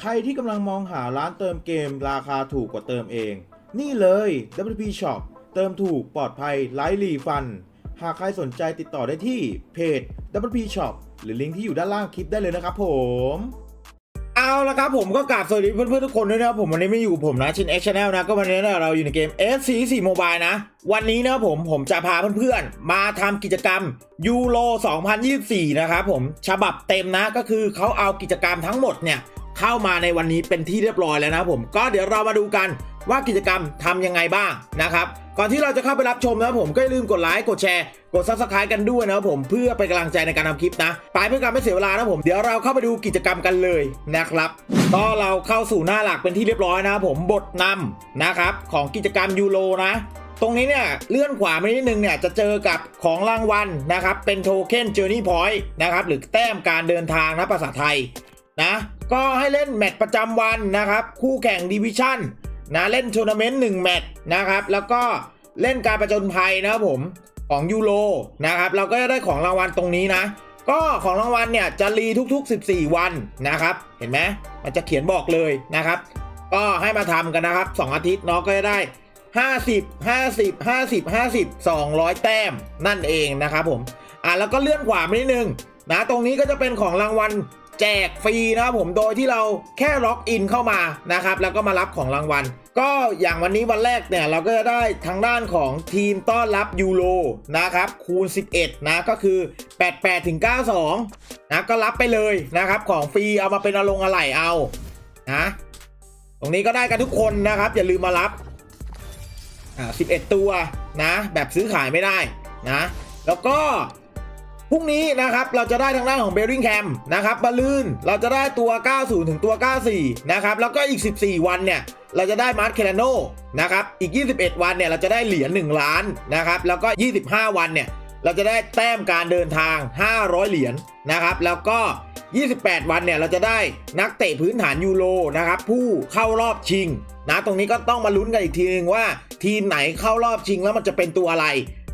ใครที่กำลังมองหาร้านเติมเกมราคาถูกกว่าเติมเอง นี่เลย WP Shop เติมถูกปลอดภัยไร้รีฟัน หากใครสนใจติดต่อได้ที่เพจ WP Shop หรือลิงก์ที่อยู่ด้านล่างคลิปได้เลยนะครับผมเอาละครับผมก็กราบสวัสดีเพื่อนๆทุกคนด้วยนะครับผมวันนี้ไม่อยู่ผมนะชิน X Channel นะก็วันนี้เนี่ยเราอยู่ในเกม FC 4 Mobile นะ วันนี้นะผมผมจะพาเพื่อนๆ มาทำกิจกรรมยูโร 2024 นะครับผมฉบับเต็มนะก็คือเขาเอากิจกรรมทั้งหมดเนี่ย เข้ามาในวันนี้เป็นที่เรียบร้อยแล้วนะผมก็เดี๋ยวเรามาดูกันว่ากิจกรรมทำยังไงบ้างนะครับก่อนที่เราจะเข้าไปรับชมนะผมก็อย่าลืมกดไลค์กดแชร์กด Subscribe กันด้วยนะผมเพื่อเป็นกำลังใจในการทำคลิปนะไปเพื่อการไม่เสียเวลานะผมเดี๋ยวเราเข้าไปดูกิจกรรมกันเลยนะครับก็เราเข้าสู่หน้าหลักเป็นที่เรียบร้อยนะผมบทนำนะครับของกิจกรรมยูโรนะตรงนี้เนี่ยเลื่อนขวามานิดนึงเนี่ยจะเจอกับของรางวัลนะครับเป็นโทเค็นเจอร์นี่พอยต์นะครับหรือแต้มการเดินทางนะภาษาไทย นะก็ให้เล่นแมตช์ประจำวันนะครับ คู่แข่งดิวิชั่นนะเล่นทัวร์นาเมนต์1แมตช์นะครับ แล้วก็เล่นการประจนภัยนะครับผมของยูโรนะครับ เราก็จะได้ของรางวัลตรงนี้นะ ก็ของรางวัลเนี่ยจะรีทุกๆ 14 วันนะครับ เห็นไหมมันจะเขียนบอกเลยนะครับ ก็ให้มาทำกันนะครับ 2 อาทิตย์เนาะก็จะได้ 50 50 50 50 200 แต้มนั่นเองนะครับผมอะแล้วก็เลื่อนขวามานิดนึงนะตรงนี้ก็จะเป็นของรางวัล แจกฟรีนะครับผมโดยที่เราแค่ล็อกอินเข้ามานะครับแล้วก็มารับของรางวัล ก็อย่างวันนี้วันแรกเนี่ยเราก็จะได้ทางด้านของทีมต้อนรับยูโรนะครับคูณ 11 นะก็คือ 88ถึง92 นะก็รับไปเลยนะครับของฟรีเอามาเป็นอารมณ์อะไหล่เอานะตรงนี้ก็ได้กันทุกคนนะครับ อย่าลืมมารับอ่า11 ตัวนะแบบซื้อขายไม่ได้นะ แล้วก็ พรุ่งนี้นะครับเราจะได้ทางด้านของเบ r ริงแคมนะครับบอลลูนเราจะได้ตัว 90 ถึงตัว 94 นะครับ แล้วก็อีก 14 วันเนี่ย เราจะได้มาร์คเคลโนนะครับ อีก 21 วันเนี่ย เราจะได้เหรียญ1ล้านนะครับ แล้วก็ 25 วันเนี่ย เราจะได้แต้มการเดินทาง 500 เหรียญนะครับ แล้วก็ 28 วันเนี่ยเราจะได้นักเตะพื้นฐานยูโรนะครับผู้เข้ารอบชิงนะตรงนี้ก็ต้องมาลุ้นกันอีกทีนึงว่า ทีมไหนเข้ารอบชิงแล้วมันจะเป็นตัวอะไร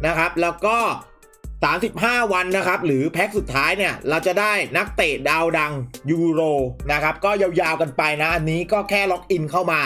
นะครับ แล้วก็ 35 วันนะครับ หรือแพ็คสุดท้ายเนี่ย เราจะได้นักเตะดาวดังยูโรนะครับ ก็ยาวๆกันไปนะ อันนี้ก็แค่ล็อกอินเข้ามา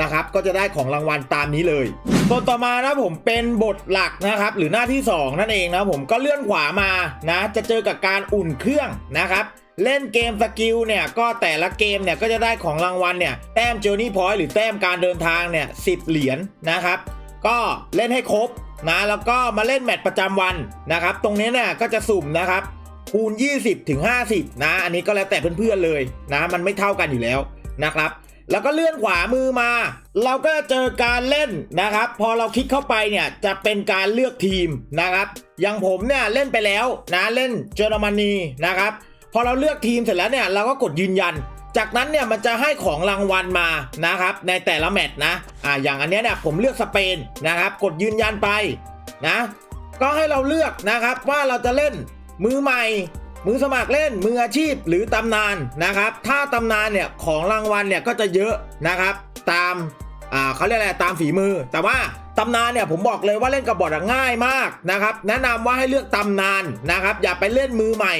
นะครับ ก็จะได้ของรางวัลตามนี้เลยส่วนต่อมานะผมเป็นบทหลักนะครับ หรือหน้าที่ 2 นั่นเองนะผมก็เลื่อนขวามานะ จะเจอกับการอุ่นเครื่องนะครับเล่นเกมสกิลเนี่ยก็แต่ละเกมเนี่ยก็จะได้ของรางวัลเนี่ยแต้มเจอร์นี่พอยต์หรือแต้มการเดินทางเนี่ยสิเหรียญนะครับ ก็เล่นให้ครบ นะแล้วก็มาเล่นแมตช์ประจำวันนะครับตรงนี้เนี่ยก็จะสุ่มนะครับคูณ 20ถึง50 นะ อันนี้ก็แล้วแต่เพื่อนๆเลยนะ มันไม่เท่ากันอยู่แล้วนะครับ แล้วก็เลื่อนขวามือมา เราก็เจอการเล่นนะครับ พอเราคลิกเข้าไปเนี่ยจะเป็นการเลือกทีมนะครับ อย่างผมเนี่ยเล่นไปแล้วนะเล่นเยอรมนีนะครับ พอเราเลือกทีมเสร็จแล้วเนี่ยเราก็กดยืนยัน จากนั้นเนี่ยมันจะให้ของรางวัลมานะครับในแต่ละแมตช์นะอ่าอย่างอันเนี้ยเนี่ยผมเลือกสเปนนะครับ กดยืนยันไปนะก็ให้เราเลือกนะครับว่าเราจะเล่นมือใหม่ มือสมัครเล่นมืออาชีพหรือตำนานนะครับ ถ้าตำนานเนี่ยของรางวัลเนี่ยก็จะเยอะนะครับ ตามอ่าเขาเรียกอะไรตามฝีมือ แต่ว่าตำนานเนี่ยผมบอกเลยว่าเล่นกับบอร์ดง่ายมากนะครับแนะนำว่าให้เลือกตำนานนะครับ อย่าไปเล่นมือใหม่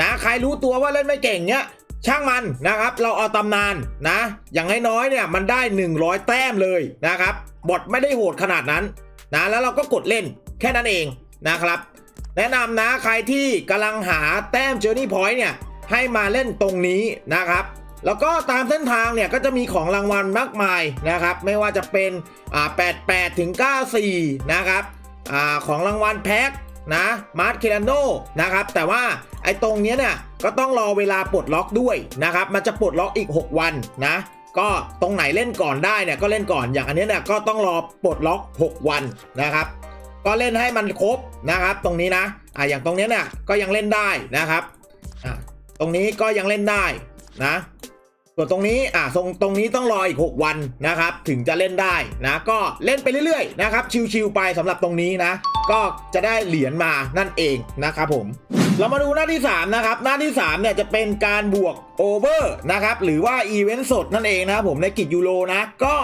นะใครรู้ตัวว่าเล่นไม่เก่งเนี้ย ช่างมันนะครับ เราเอาตำนานนะ อย่างน้อยๆเนี่ยมันได้ 100 แต้มเลยนะครับบทไม่ได้โหดขนาดนั้นนะ แล้วเราก็กดเล่นแค่นั้นเองนะครับ แนะนำนะใครที่กำลังหาแต้ม Journey Point เนี่ยให้มาเล่นตรงนี้นะครับแล้วก็ตามเส้นทางเนี่ยก็จะมีของรางวัลมากมายนะครับ ไม่ว่าจะเป็นอ่า88 ถึง 94 นะครับอ่าของรางวัลแพ็ค นะมาร์ทเคลนโนนะครับแต่ว่าไอ้ตรงเนี้ยเนี่ยก็ต้องรอเวลาปลดล็อกด้วยนะครับมันจะปลดล็อกอีก 6 วันนะก็ตรงไหนเล่นก่อนได้เนี่ยก็เล่นก่อนอย่างอันนี้เนี่ยก็ต้องรอปลดล็อก 6 วันนะครับก็เล่นให้มันครบนะครับตรงนี้นะอ่าอย่างตรงเนี้ยเนี่ยก็ยังเล่นได้นะครับอ่าตรงนี้ก็ยังเล่นได้นะส่วนตรงนี้อ่าตรงตรงนี้ต้องรออีก 6 วันนะครับ ถึงจะเล่นได้นะ ก็เล่นไปเรื่อยๆนะครับ ชิวๆไปสำหรับตรงนี้นะ ก็จะได้เหรียญมานั่นเองนะครับผม เรามาดูหน้าที่ 3 นะครับ หน้าที่ 3 เนี่ยจะเป็นการบวกโอเวอร์นะครับหรือว่าอีเวนต์สดนั่นเองนะครับผมในกิจยูโรนะก็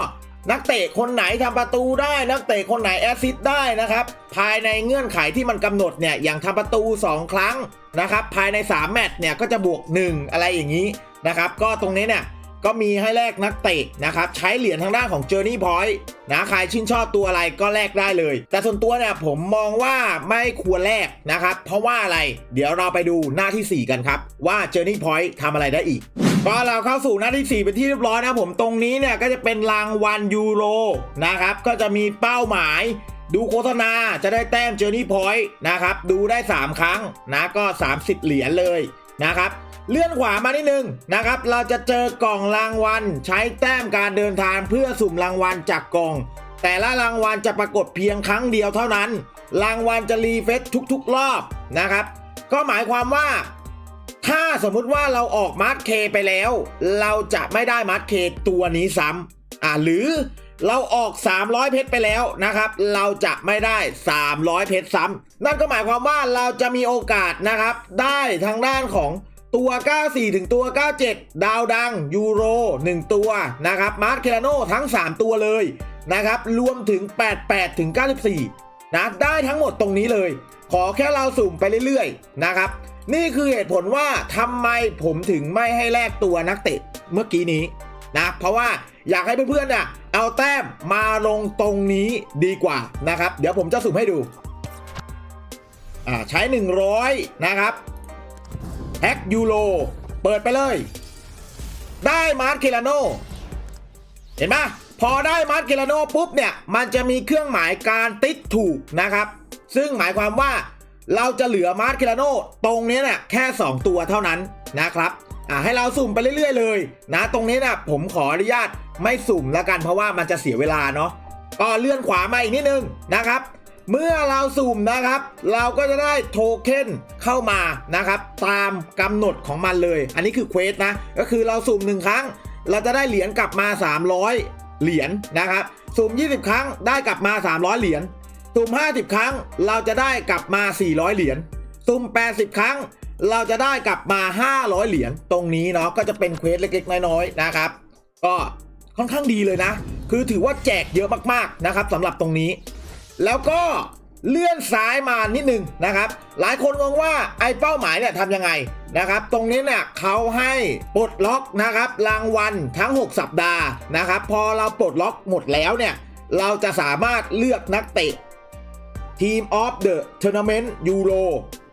นักเตะคนไหนทำประตูได้ นักเตะคนไหนแอสซิสต์ได้นะครับ ภายในเงื่อนไขที่มันกำหนดเนี่ยอย่างทำประตู 2 ครั้งนะครับ ภายใน 3 แมตช์เนี่ยก็จะบวก 1 อะไรอย่างนี้นะครับ ก็ตรงนี้เนี่ย ก็มีให้แลกนักเตะนะครับ ใช้เหรียญทางด้านของ Journey Point นะใครชื่นชอบตัวอะไรก็แลกได้เลย แต่ส่วนตัวเนี่ยผมมองว่าไม่ควรแลกนะครับ เพราะว่าอะไร เดี๋ยวเราไปดูหน้าที่ 4 กันครับ ว่า Journey Point ทำอะไรได้อีกก็เราเข้าสู่หน้าที่ 4 เป็นที่เรียบร้อยนะผมตรงนี้เนี่ยก็จะเป็นรางวัลยูโรนะครับ ก็จะมีเป้าหมายดูโฆษณาจะได้แต้ม Journey Point นะครับ ดูได้ 3 ครั้งนะก็ 30 เหรียญเลยนะครับ เลื่อนขวามานิดนึงนะครับ เราจะเจอกล่องรางวัล ใช้แต้มการเดินทางเพื่อสุ่มรางวัลจากกล่อง แต่ละรางวัลจะปรากฏเพียงครั้งเดียวเท่านั้น รางวัลจะรีเฟซทุกๆรอบนะครับ ก็หมายความว่า ถ้าสมมุติว่าเราออกมาร์ทเคไปแล้ว เราจะไม่ได้มาร์ทเคตัวนี้ซ้ำอ่าหรือเราออก 300 เพชรไปแล้วนะครับ เราจะไม่ได้ 300 เพชรซ้ำนั่นก็หมายความว่าเราจะมีโอกาสนะครับ ได้ทางด้านของ ตัว 94 ถึงตัว 97 ดาวดัง ยูโร 1 ตัวนะครับมาร์ทเคลาโนทั้ง 3 ตัวเลยนะครับรวมถึง 88 ถึง 94 นะได้ทั้งหมดตรงนี้เลย ขอแค่เราสุ่มไปเรื่อยๆนะครับนี่คือเหตุผลว่าทำไมผมถึงไม่ให้แลกตัวนักเตะเมื่อกี้นี้นะเพราะว่าอยากให้เพื่อนๆน่ะเอาแต้มมาลงตรงนี้ดีกว่านะครับ เดี๋ยวผมจะสุ่มให้ดูอ่าใช้ 100 นะครับ แฮกยูโรเปิดไปเลย ได้มาร์คเคลาโนเห็นไหมพอได้มาร์คเกลาโนปุ๊บเนี่ย มันจะมีเครื่องหมายการติ๊กถูกนะครับ ซึ่งหมายความว่าเราจะเหลือมาร์คเกลาโนตรงนี้เนี่ยแค่ 2 ตัวเท่านั้นนะครับอ่าให้เราสุ่มไปเรื่อยๆ เลยนะตรงนี้นะผมขออนุญาตไม่สุ่มแล้วกันเพราะว่ามันจะเสียเวลาเนาะก็เลื่อนขวามาอีกนิดนึงนะครับ เมื่อเราสุ่มนะครับ เราก็จะได้โทเค็นเข้ามานะครับ ตามกำหนดของมันเลย อันนี้คือเควสนะ ก็คือเราสุ่มหนึ่งครั้ง เราจะได้เหรียญกลับมา 300 เหรียญนะครับ สุ่ม 20 ครั้งได้กลับมา 300 เหรียญ สุ่ม 50 ครั้งเราจะได้กลับมา 400 เหรียญ สุ่ม 80 ครั้งเราจะได้กลับมา 500 เหรียญตรงนี้เนาะก็จะเป็นเควสเล็กๆ น้อยๆนะครับ ก็ค่อนข้างดีเลยนะ คือถือว่าแจกเยอะมากๆนะครับสำหรับตรงนี้ แล้วก็เลื่อนซ้ายมานิดนึงนะครับ หลายคนงงว่าไอ้เป้าหมายเนี่ยทำยังไงนะครับ ตรงนี้เนี่ยเขาให้ปลดล็อกนะครับ รางวัลทั้ง 6 สัปดาห์นะครับ พอเราปลดล็อกหมดแล้วเนี่ย เราจะสามารถเลือกนักเตะทีมออฟเดอะทัวร์นาเมนต์ยูโร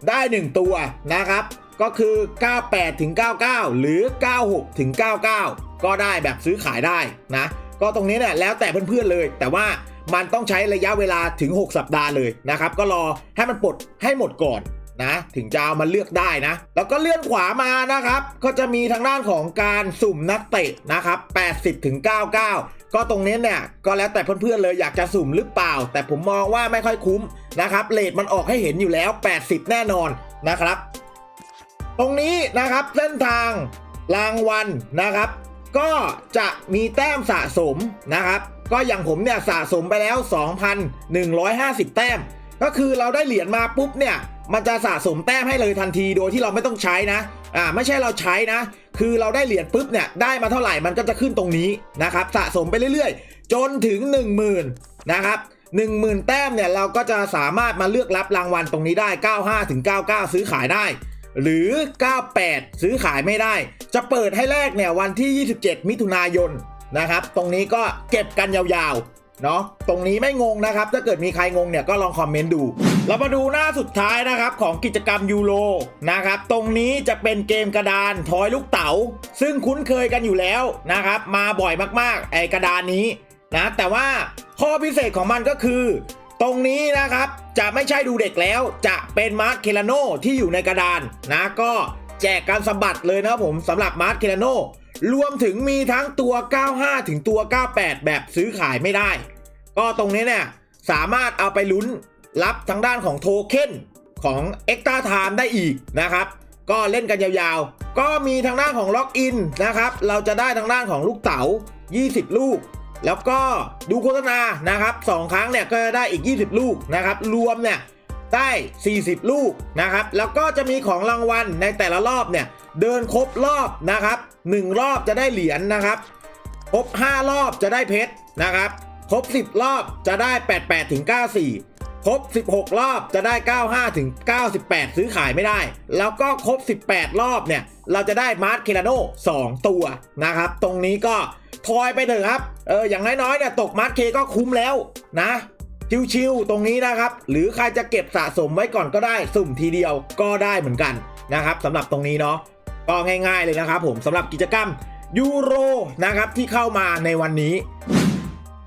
ได้ 1 ตัวนะครับ ก็คือ 98ถึง99 หรือ 96ถึง99 ก็ได้แบบซื้อขายได้นะ ก็ตรงนี้เนี่ยแล้วแต่เพื่อนๆเลยแต่ว่า มันต้องใช้ระยะเวลาถึง 6 สัปดาห์เลยนะครับ ก็รอให้มันปลดให้หมดก่อนนะถึงจะเอามาเลือกได้นะ แล้วก็เลื่อนขวามานะครับ ก็จะมีทางด้านของการสุ่มนักเตะนะครับ 80ถึง99 ก็ตรงนี้เนี่ยก็แล้วแต่เพื่อนๆเลยอยากจะสุ่มหรือเปล่า แต่ผมมองว่าไม่ค่อยคุ้มนะครับเลทมันออกให้เห็นอยู่แล้ว 80 แน่นอนนะครับ ตรงนี้นะครับเส้นทางรางวัลนะครับ ก็จะมีแต้มสะสมนะครับ ก็อย่างผมเนี่ยสะสมไปแล้ว 2,150 แต้ม ก็คือเราได้เหรียญมาปุ๊บเนี่ย มันจะสะสมแต้มให้เลยทันทีโดยที่เราไม่ต้องใช้นะ อ่าไม่ใช่เราใช้นะ คือเราได้เหรียญปุ๊บเนี่ยได้มาเท่าไหร่มันก็จะขึ้นตรงนี้นะครับสะสมไปเรื่อยๆ จนถึง 10,000นะครับ10,000 แต้มเนี่ยเราก็จะสามารถมาเลือกรับรางวัลตรงนี้ได้ 95ถึง99 ซื้อขายได้ หรือ 98 ซื้อขายไม่ได้ จะเปิดให้แรกเนี่ยวันที่ 27 มิถุนายน นะครับ ตรงนี้ก็เก็บกันยาวๆ เนาะตรงนี้ไม่งงนะครับ ถ้าเกิดมีใครงงเนี่ยก็ลองคอมเมนต์ดู เรามาดูหน้าสุดท้ายนะครับของกิจกรรมยูโรนะครับ ตรงนี้จะเป็นเกมกระดานทอยลูกเต๋า ซึ่งคุ้นเคยกันอยู่แล้วนะครับ มาบ่อยมากๆ ไอกระดานนี้นะ แต่ว่าข้อพิเศษของมันก็คือ ตรงนี้นะครับจะไม่ใช่ดูเด็กแล้ว จะเป็นมาร์คเคลาโนที่อยู่ในกระดานนะก็แจกการสะบัดเลยนะครับผมสำหรับมาร์คเคลาโน รวมถึงมีทั้งตัว 95 ถึงตัว 98 แบบซื้อขายไม่ได้ ก็ตรงนี้เนี่ย สามารถเอาไปลุ้นรับทางด้านของโทเค็นของ e x t r a Time ได้อีกนะครับ ก็เล่นกันยาวๆ ก็มีทางด้านของล็อกอินนะครับ เราจะได้ทางด้านของลูกเต๋า 20 ลูก แล้วก็ดูโฆษณานะครับ 2 ครั้งเนี่ยก็จะได้อีก 20 ลูกนะครับ รวมเนี่ย ได้ 40 ลูกนะครับ แล้วก็จะมีของรางวัลในแต่ละรอบเนี่ย เดินครบรอบนะครับ 1 รอบจะได้เหรียญนะครับ ครบ 5 รอบจะได้เพชรนะครับ ครบ 10 รอบจะได้ 88ถึง94 ครบ 16 รอบจะได้ 95ถึง98 ซื้อขายไม่ได้ แล้วก็ครบ 18 รอบเนี่ย เราจะได้มาร์ k เคลาโน2 ตัวนะครับ ตรงนี้ก็ทอยไปเถอะครับ เออ อย่างน้อยๆเนี่ยตกมาร์ k เคก็คุ้มแล้วนะ ชิวๆตรงนี้นะครับ หรือใครจะเก็บสะสมไว้ก่อนก็ได้สุ่มทีเดียวก็ได้เหมือนกันนะครับสำหรับตรงนี้เนาะก็ง่าย ๆเลยนะครับ ผมสำหรับกิจกรรมยูโรนะครับที่เข้ามาในวันนี้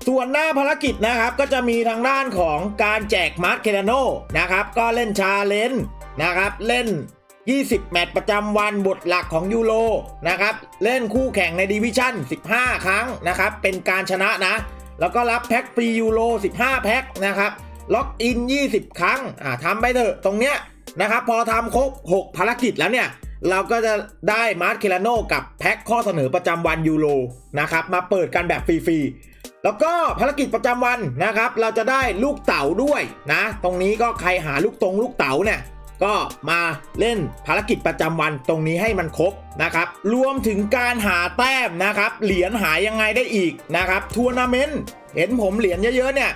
ส่วนหน้าภารกิจนะครับก็จะมีทางด้านของการแจกมาร์ k เคลาโนนะครับก็เล่นชาเลนจ์นะครับเล่น 20 แมตช์ประจำวันบทหลักของยูโรนะครับเล่นคู่แข่งในดิวิชั่น 15 ครั้งนะครับเป็นการชนะนะ แล้วก็รับแพ็คฟรียูโร15 แพ็คนะครับล็อกอิน 20 ครั้งอ่าทำไปเถอะตรงเนี้ยนะครับพอทำครบ 6 ภารกิจแล้วเนี่ย เราก็จะได้มาร์ k เคลาโนกับแพ็คข้อเสนอประจำวันยูโรนะครับมาเปิดกันแบบฟรีๆ แล้วก็ภารกิจประจำวันนะครับ เราจะได้ลูกเต๋าด้วยนะ ตรงนี้ก็ใครหาลูกตรงลูกเต๋าเนี่ย ก็มาเล่นภารกิจประจำวันตรงนี้ให้มันครบนะครับ รวมถึงการหาแต้มนะครับ เหรียญหายังไงได้อีกนะครับทัวร์นาเมนต์เห็นผมเหรียญเยอะๆเนี่ย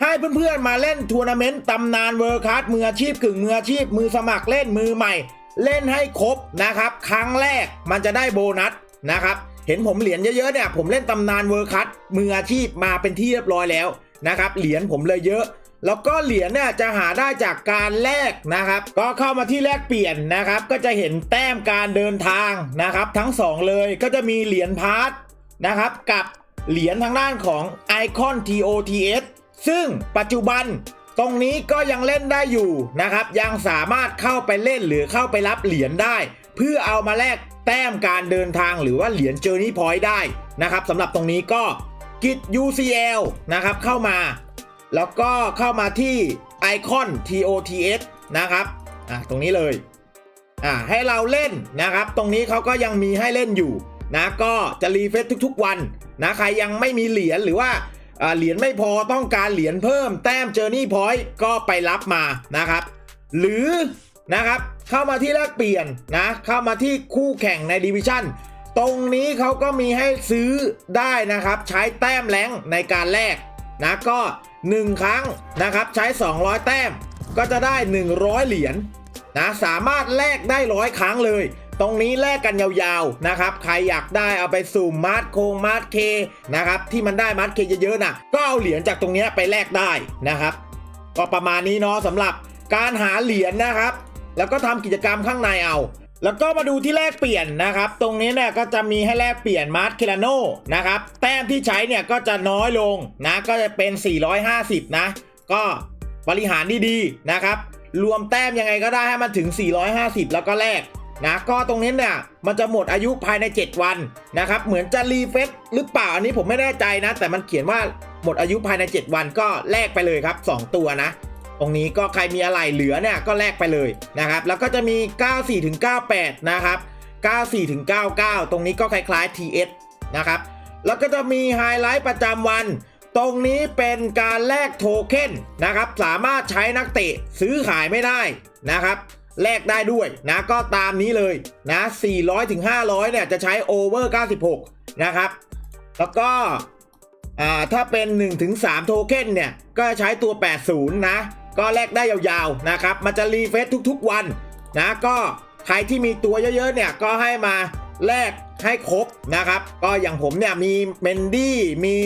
ให้เพื่อนๆมาเล่นทัวร์นาเมนต์ตำนานเวิร์คัสมืออาชีพกึ่งมืออาชีพมือสมัครเล่นมือใหม่ เล่นให้ครบนะครับ ครั้งแรกมันจะได้โบนัสนะครับเห็นผมเหรียญเยอะๆเนี่ยผมเล่นตำนานเวิร์คัสมืออาชีพมาเป็นที่เรียบร้อยแล้วนะครับเหรียญผมเลยเยอะ แล้วก็เหรียญเนี่ยจะหาได้จากการแลกนะครับ ก็เข้ามาที่แลกเปลี่ยนนะครับ ก็จะเห็นแต้มการเดินทางนะครับ ทั้งสองเลยก็จะมีเหรียญพาร์ทนะครับ กับเหรียญทางด้านของ Icon TOTS ซึ่งปัจจุบันตรงนี้ก็ยังเล่นได้อยู่นะครับ ยังสามารถเข้าไปเล่นหรือเข้าไปรับเหรียญได้ เพื่อเอามาแลกแต้มการเดินทางหรือว่าเหรียญ Journey Point ได้นะครับสำหรับตรงนี้ก็กิจ UCL นะครับเข้ามา แล้วก็เข้ามาที่ Icon TOTS นะครับอะตรงนี้เลยอะให้เราเล่นนะครับ ตรงนี้เขาก็ยังมีให้เล่นอยู่นะก็จะรีเฟซทุกๆวันนะใครยังไม่มีเหรียญหรือว่าเหรียญไม่พอต้องการเหรียญเพิ่มแต้ม Journey Point ก็ไปรับมานะครับ หรือนะครับเข้ามาที่แลกเปลี่ยนนะเข้ามาที่คู่แข่งในดิวิชั่นตรงนี้เขาก็มีให้ซื้อได้นะครับ ใช้แต้มแรงในการแลก นะก็ 1 ครั้งนะครับใช้ 200 แต้มก็จะได้ 100 เหรียญนะสามารถแลกได้ร้อยครั้งเลย ตรงนี้แลกกันยาวๆนะครับ ใครอยากได้เอาไปสุ่มมาร์ทโคงมาร์ทเคนะครับที่มันได้มาร์ทเคเยอะๆนะก็เอาเหรียญจากตรงนี้ไปแลกได้นะครับ ก็ประมาณนี้เนาะสำหรับการหาเหรียญนะครับ แล้วก็ทำกิจกรรมข้างในเอา แล้วก็มาดูที่แลกเปลี่ยนนะครับ ตรงนี้เนี่ยก็จะมีให้แลกเปลี่ยนมาร์ทเคลาโนนะครับ แต้มที่ใช้เนี่ยก็จะน้อยลงนะ ก็จะเป็น 450 นะ ก็บริหารดีๆนะครับ รวมแต้มยังไงก็ได้ให้มันถึง 450 แล้วก็แลกนะก็ตรงนี้เนี่ยมันจะหมดอายุภายใน 7 วันนะครับ เหมือนจะรีเฟซหรือเปล่าอันนี้ผมไม่แน่ใจนะ แต่มันเขียนว่าหมดอายุภายใน 7 วันก็แลกไปเลยครับ 2 ตัวนะ รงนี้ก็ใครมีอะไรเหลือเนี่ยก็แลกไปเลยนะครับ แล้วก็จะมี 94ถึง98 นะครับ 94ถึง99 ตรงนี้ก็คล้ายๆ TS นะครับ แล้วก็จะมีไฮไลท์ประจำวัน ตรงนี้เป็นการแลกโทเค็นนะครับ สามารถใช้นักเตะซื้อขายไม่ได้นะครับแลกได้ด้วยนะก็ตามนี้เลยนะ 400ถึง500 เนี่ยจะใช้โอเวอร์ 96 นะครับ แล้วก็อ่าถ้าเป็น 1-3 โทเค็นเนี่ย ก็ใช้ตัว 80 นะ ก็แลกได้ยาวๆนะครับ มันจะรีเฟซทุกๆวันนะก็ใครที่มีตัวเยอะๆเนี่ยก็ให้มาแลกให้ครบนะครับ ก็อย่างผมเนี่ยมีเมนดี้มี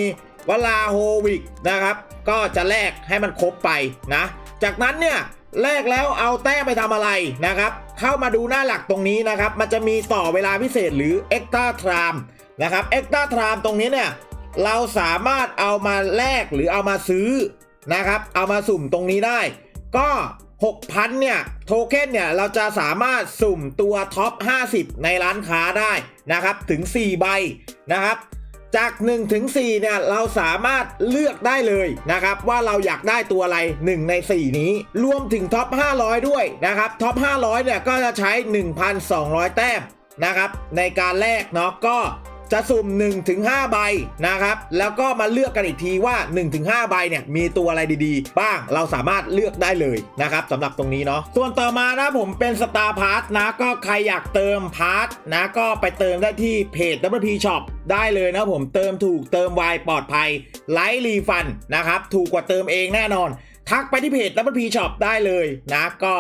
วลาโฮวิกนะครับ ก็จะแลกให้มันครบไปนะ จากนั้นเนี่ยแลกแล้วเอาแต้มไปทำอะไรนะครับ เข้ามาดูหน้าหลักตรงนี้นะครับ มันจะมีต่อเวลาพิเศษหรือ Extra Time นะครับ Extra Time ตรงนี้เนี่ยเราสามารถเอามาแลกหรือเอามาซื้อ นะครับ เอามาสุ่มตรงนี้ได้ ก็6,000เนี่ยโทเค็นเนี่ยเราจะสามารถสุ่มตัวท็อป 50 ในร้านค้าได้นะครับถึง 4 ใบนะครับ จาก1ถึง4เนี่ยเราสามารถเลือกได้เลยนะครับ ว่าเราอยากได้ตัวอะไร 1 ใน 4 นี้ รวมถึงท็อป 500 ด้วยนะครับท็อป 500 เนี่ยก็จะใช้ 1,200 แต้มนะครับในการแลกเนาะก็ จะสุ่ม 1-5 ใบนะครับ แล้วก็มาเลือกกันอีกทีว่า 1-5 ใบเนี่ยมีตัวอะไรดีๆ บ้างเราสามารถเลือกได้เลยนะครับสำหรับตรงนี้เนาะส่วนต่อมานะผมเป็นสตาร์พาร์ทนะก็ใครอยากเติมพาร์ทนะก็ไปเติมได้ที่เพจ WP Shop ได้เลยนะผมเติมถูกเติมไวปลอดภัยไลท์รีฟันนะครับถูกกว่าเติมเองแน่นอน ทักไปที่เพจ Double P Shop ได้เลยนะก็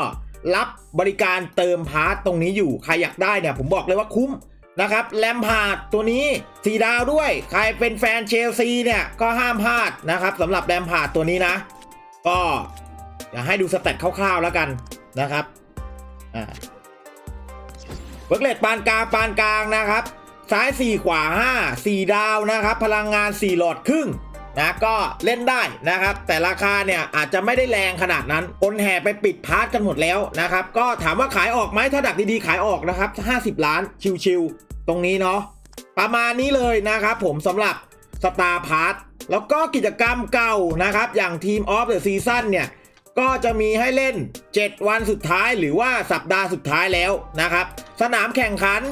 รับบริการเติมพาร์ตตรงนี้อยู่ ใครอยากได้เนี่ยผมบอกเลยว่าคุ้ม นะครับแลมพาร์ดตัวนี้สีดาวด้วย ใครเป็นแฟนเชลซีเนี่ยก็ห้ามพลาดนะครับสำหรับแลมพาร์ดตัวนี้นะ ก็อยากให้ดูสเตตคร่าวๆแล้วกันนะครับอ่าเวิร์กเลตปานกลางปานกลางนะครับ ซ้าย 4 ขวา 5 4 ดาวนะครับ พลังงาน 4 หลอดครึ่งนะก็เล่นได้นะครับ แต่ราคาเนี่ยอาจจะไม่ได้แรงขนาดนั้นคนแห่ไปปิดพาร์ทกันหมดแล้วนะครับ ก็ถามว่าขายออกไหมถ้าดักดีๆ ขายออกนะครับ 50 ล้านชิวๆ ตรงนี้เนาะประมาณนี้เลยนะครับผมสำหรับสตาร์พาร์ทแล้วก็กิจกรรมเก่านะครับ อย่างทีมออฟเดอะซีซั่นเนี่ย ก็จะมีให้เล่น 7 วันสุดท้ายหรือว่าสัปดาห์สุดท้ายแล้วนะครับ สนามแข่งขัน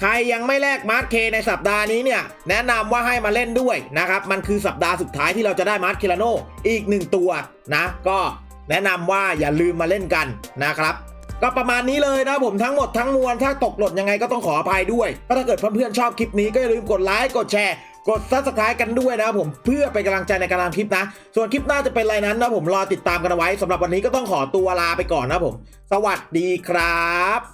ใครยังไม่แลกมาร์ทเคในสัปดาห์นี้เนี่ย แนะนำว่าให้มาเล่นด้วยนะครับ มันคือสัปดาห์สุดท้ายที่เราจะได้มาร์ทเคลาโนอีก 1 ตัวนะ ก็แนะนำว่าอย่าลืมมาเล่นกันนะครับ ก็ประมาณนี้เลยนะผมทั้งหมดทั้งมวลถ้าตกหล่นยังไงก็ต้องขออภัยด้วยก็ถ้าเกิดเพื่อนๆชอบคลิปนี้ก็อย่าลืมกดไลค์กดแชร์กด subscribe กันด้วยนะครับผมเพื่อเป็นกำลังใจในการทำคลิปนะ ส่วนคลิปหน้าจะเป็นอะไรนั้นนะผมรอติดตามกันเอาไว้สำหรับวันนี้ก็ต้องขอตัวลาไปก่อนนะผม สวัสดีครับ